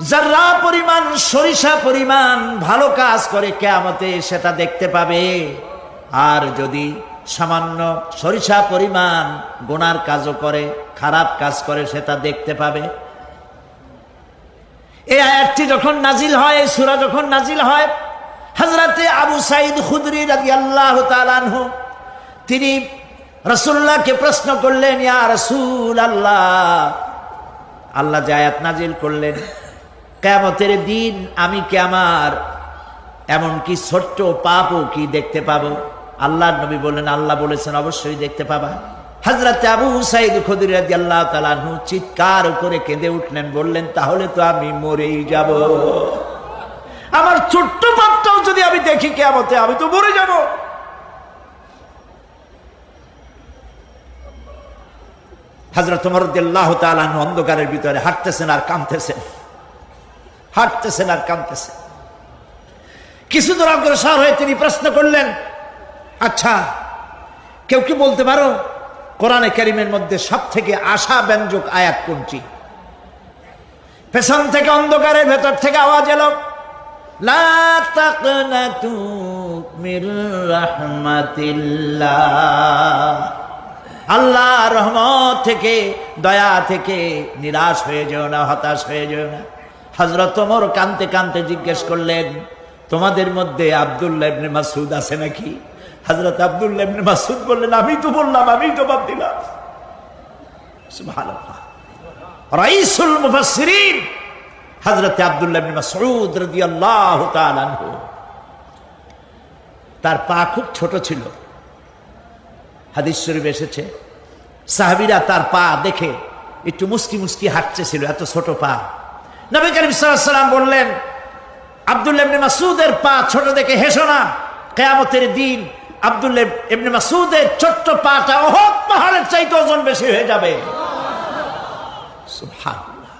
যারা পরিমাণ, সরিষা পরিমাণ ভালো কাজ করে কেয়ামতে সেটা দেখতে পাবে। আর যদি সামান্য সরিষা পরিমাণ গোনার কাজও করে, খারাপ কাজ করে, সেটা দেখতে পাবে। এই আয়াতটি যখন নাজিল হয়, এই সূরা যখন নাজিল হয়, হযরতে আবু সাইদ খুদরি রাদিয়াল্লাহু তাআলা আনহু, তিনি রাসূলুল্লাহকে প্রশ্ন করলেন, ইয়া রাসূল আল্লাহ আল্লাহ যে আয়াত নাজিল করলেন কেয়ামতের দিন আমি কি আমার এমনকি ছোট্ট পাপও কি দেখতে পাবো? আল্লাহ নবী বললেন, আল্লাহ বলেছেন, অবশ্যই দেখতে পাবা। হাজরত আবু সাইদ খুদরি রাদিয়াল্লাহু তাআলা আনহু চিৎকার করে কেঁদে উঠলেন, বললেন, তাহলে তো আমি মরেই যাব। আমার ছোট্ট পাপটাও যদি আমি দেখি কেয়ামতে, আমি তো মরে যাব। হাজরত মরদ্দাহ তালান অন্ধকারের ভিতরে হাঁটতেছেন আর কাঁদতেছেন। হাঁটতেছেন আর কাঁদতেছেন। কিছু দূর অগ্রসর হয়ে তিনি প্রশ্ন করলেন আচ্ছা কেউ কি বলতে পারো কোরআনে কারিমের মধ্যে সব থেকে আশা ব্যঞ্জক আয়াত কোনটি? পেছন থেকে অন্ধকারের ভেতর থেকে আওয়াজ এলো আল্লাহ রহমত থেকে, দয়া থেকে নিরাশ হয়ে যেও না, হতাশ হয়ে যেও না। হজরত ওমর কানতে কানতে জিজ্ঞেস করলেন, তোমাদের মধ্যে আবদুল্লাহ ইবনে মাসুদ আছে নাকি? হজরত আবদুল্লাহ ইবনে মাসুদ বললেন, আমি তো বললাম, আমি জবাব দিলাম। রাইসুল মুফাসসিরিন, হযরত আব্দুল্লাহ ইবনে মাসউদ রাদিয়াল্লাহু তাআলা আনহু। তার পা খুব ছোট ছিল। হাদিস শরীফ এসেছে, সাহাবীরা তার পা দেখে একটু মুস্কি মুস্কি হাঁটতেছিল, এত ছোট পা। নবী করিম সাল্লাম বললেন আব্দুল্লাহ ইবনে মাসউদের পা ছোট দেখে হেসো না। কিয়ামতের দিন আব্দুল্লাহ ইবনে মাসউদের ছোট্ট পাটা ওহদ পাহাড়ের চাইতে ওজন বেশি হয়ে যাবে। সুবহানাল্লাহ।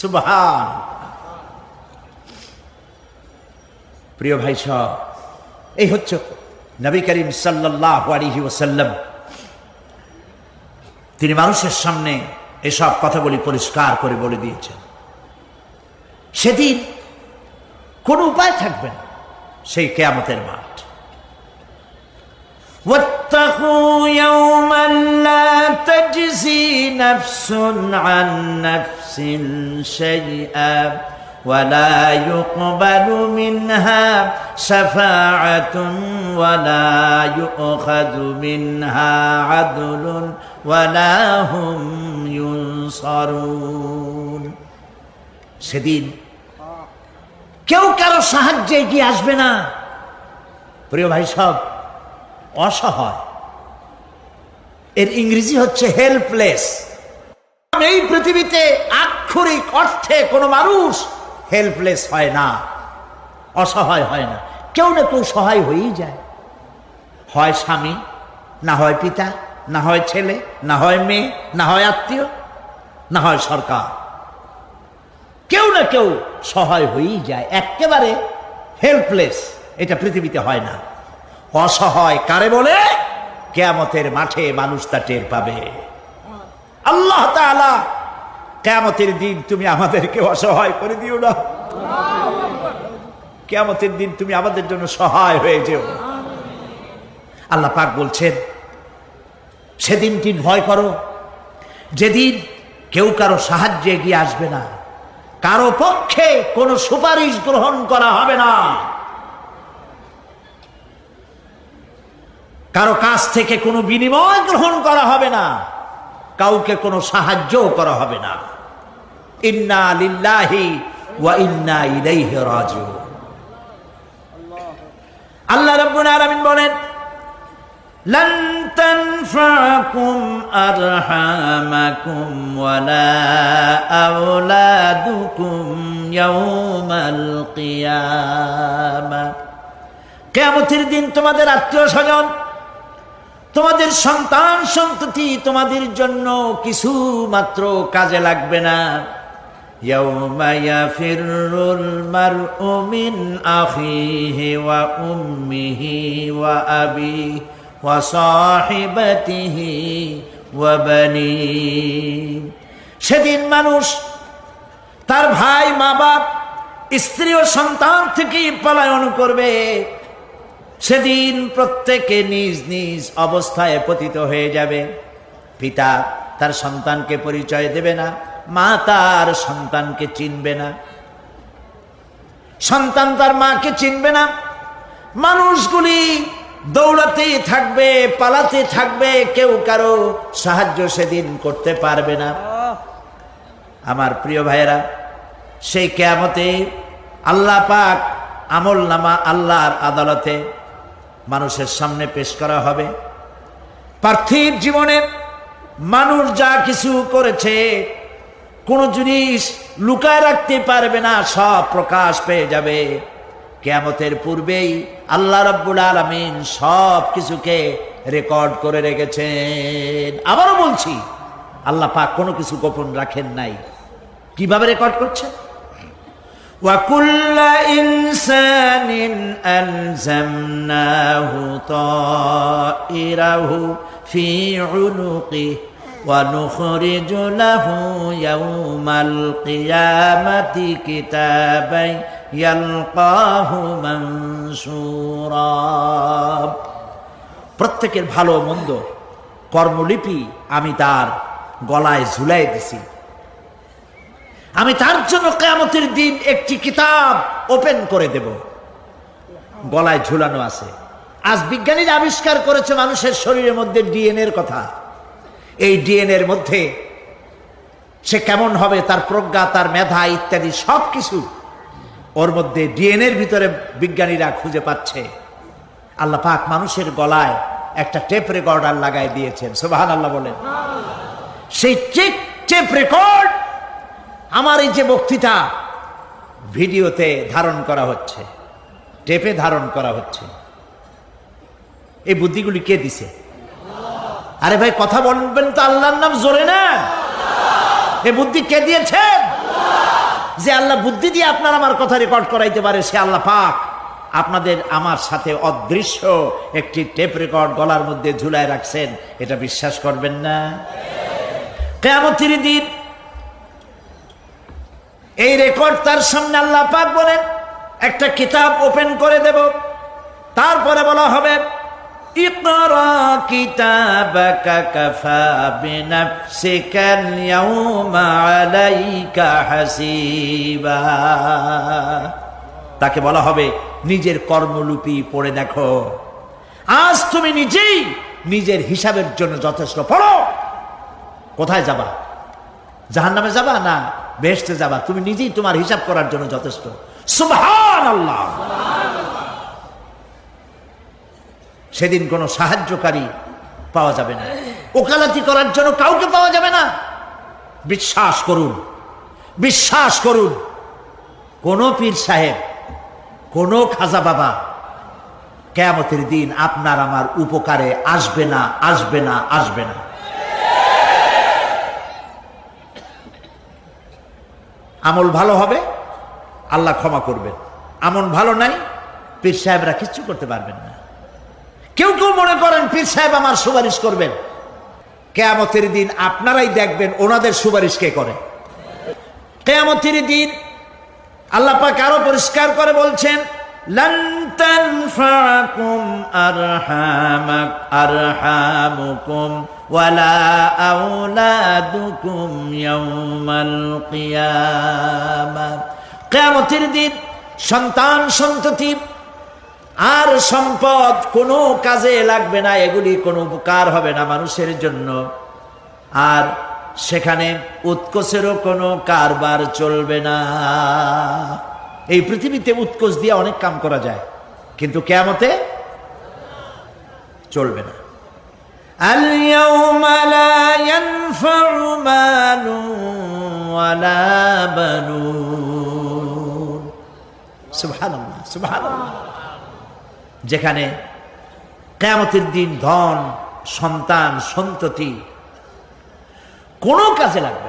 সুবহান প্রিয় ভাই সব, এই হচ্ছে নবী করিম সাল্লাহ আলিহি ওসাল্লাম তিনি মানুষের সামনে এসব কথাগুলি পরিষ্কার করে বলে দিয়েছেন। সেদিন কোনো উপায় থাকবে না সেই কেয়ামতের মাঠ واتقوا يوما لا تجزي نفس عن نفس شيئا ولا يقبل منها شفاعة ولا يؤخذ منها عدل ولا هم ينصرون সেদিন কেউ কারও সাহায্যে এগিয়ে আসবে না। প্রিয় ভাই, সব অসহায়। এর ইংরেজি হচ্ছে হেল্পলেস এই পৃথিবীতে আক্ষরিক অর্থে কোনো মানুষ হেল্পলেস হয় না, অসহায় হয় না। কেউ না কেউ সহায় হয়েই যায়। হয় স্বামী, না হয় পিতা, না হয় ছেলে, না হয় মেয়ে, না হয় আত্মীয়, না হয় সরকার। কেউ না কেউ সহায় হয়েই যায় একেবারে হেল্পলেস এটা পৃথিবীতে হয় না। অসহায় কারে বলে? কেয়ামতের মাঠে মানুষ তা টের পাবে। আল্লাহ তাআলা কেয়ামতের দিন তুমি আমাদেরকে অসহায় করে দিও না। কেয়ামতের দিন তুমি আমাদের জন্য সহায় হয়ে যেও। আল্লাহ পাক বলছেন, সেদিনটি ভয় করো। যেদিন কেউ কারও সাহায্যে এগিয়ে আসবে না কারও পক্ষে কোনো সুপারিশ গ্রহণ করা হবে না। কারও কাছ থেকে কোনো বিনিময় গ্রহণ করা হবে না। কাউকে কোনো সাহায্যও করা হবে না। ইন্না লিল্লাহি ওয়া ইন্না ইলাইহি রাজিউন। আল্লাহ রাব্বুল আলামিন বলেন لن تنفعكم أرحامكم ولا أولادكم يوم القيامة কেয়ামতের দিন তোমাদের আত্মীয় স্বজন তোমাদের সন্তান সন্ততি তোমাদের জন্য কিছু মাত্র কাজে লাগবে না يوم يفر المرء من أخيه وأمه وأبيه ওয়াসাহিবাতিহি ওয়াবানি। সেদিন মানুষ তার ভাই, মা বাপ, স্ত্রী ও সন্তান থেকে পলায়ন করবে। সেদিন প্রত্যেকে নিজ নিজ অবস্থায় পতিত হয়ে যাবে। পিতা তার সন্তানকে পরিচয় দেবে না, মা তার সন্তানকে চিনবে না। সন্তান তার মাকে চিনবে না। মানুষগুলি দৌড়াতে থাকবে, পালাতে থাকবে, কেউ কারও সাহায্য সেদিন করতে পারবে না। আমার প্রিয় ভাইয়েরা, সেই কেয়ামতে আল্লাহ পাক আমল নামা আল্লাহর আদালতে মানুষের সামনে পেশ করা হবে। পার্থিব জীবনে মানুষ যা কিছু করেছে, কোনো জিনিস লুকায় রাখতে পারবে না, সব প্রকাশ পেয়ে যাবে। কেয়ামতের পূর্বেই আল্লাহ রব্বুল আলমিন সব কিছুকে রেকর্ড করে রেখেছেন আবারও বলছি আল্লাহ পাক কোনো কিছু গোপন রাখেন নাই কিভাবে রেকর্ড করছেন وكل إنسان ألزمناه طائره في عنقه ونخرج له يوم القيامة كتابا يلقاه منشورا প্রত্যেকের ভালো মন্দ কর্মলিপি আমি তার গলায় ঝুলাই দিছি আমি তার জন্য কেয়ামতের দিন একটি কিতাব ওপেন করে দেব গলায় ঝুলানো আছে আজ বিজ্ঞানীরা আবিষ্কার করেছে মানুষের শরীরের মধ্যে ডিএনএর কথা এই ডিএনএর মধ্যে সে কেমন হবে, তার প্রজ্ঞা, তার মেধা ইত্যাদি সব কিছু ওর মধ্যে ডিএনএর ভিতরে বিজ্ঞানীরা খুঁজে পাচ্ছে। আল্লাহ পাক মানুষের গলায় একটা টেপ রেকর্ডার লাগাই দিয়েছেন। সোবাহান আল্লাহ বলেন। সেই টেপ টেপ রেকর্ড আমার এই যে বক্তৃতা ভিডিওতে ধারণ করা হচ্ছে, টেপে ধারণ করা হচ্ছে। এই বুদ্ধিগুলি কে দিছে? আরে ভাই, কথা বলবেন তো আল্লাহর নাম জোরে না। এ বুদ্ধি কে দিয়েছেন? যে আল্লাহ বুদ্ধি দিয়ে আপনার আমার কথা রেকর্ড করাইতে পারে, সে আল্লাহ পাক। আপনাদের আমার সাথে অদৃশ্য একটি টেপ রেকর্ড গলার মধ্যে ঝুলায় রাখছেন, এটা বিশ্বাস করবেন না? কেমন দিন এই রেকর্ড তার সামনে আল্লাহ পাক বলেন, একটা কিতাব ওপেন করে দেব। তারপরে বলা হবে তাকে বলা হবে, নিজের কর্মলিপি পড়ে দেখো। আজ তুমি নিজেই নিজের হিসাবের জন্য যথেষ্ট পড়ো। কোথায় যাবা? জাহান নামে যাবা না বেহেস্তে যাবা? তুমি নিজেই তোমার হিসাব করার জন্য যথেষ্ট। সুবহান আল্লাহ সেদিন কোনো সাহায্যকারী পাওয়া যাবে না। ওকালাতি করার জন্য কাউকে পাওয়া যাবে না। বিশ্বাস করুন বিশ্বাস করুন। কোন পীর সাহেব, কোন খাজা বাবা, কেয়ামতের দিন আপনার আমার উপকারে আসবে না আসবে না আসবে না। আমল ভালো হবে, আল্লাহ ক্ষমা করবেন। আমল ভালো নাই, পীর সাহেবরা কিচ্ছু করতে পারবেন না। কেউ কেউ মনে করেন, পীর সাহেব আমার সুপারিশ করবেন। কেয়ামতের দিন আপনারাই দেখবেন ওনাদের সুপারিশ কে করে। কেয়ামতের দিন আল্লাহ পাক আরও পরিষ্কার করে বলছেন কেয়ামতের দিন সন্তান সন্ততি আর সম্পদ কোনো কাজে লাগবে না এগুলি কোনো উপকার হবে না মানুষের জন্য আর সেখানে উৎকোষেরও কোনো কারবার চলবে না এই পৃথিবীতে উৎকোষ দিয়ে অনেক কাম করা যায় কিন্তু কেয়ামতে চলবে না اليوم لا ينفع مال ولا بنون سبحان الله سبحان الله যেখানে কেয়ামতের দিন ধন সন্তান সন্ততি কোনো কাজে লাগবে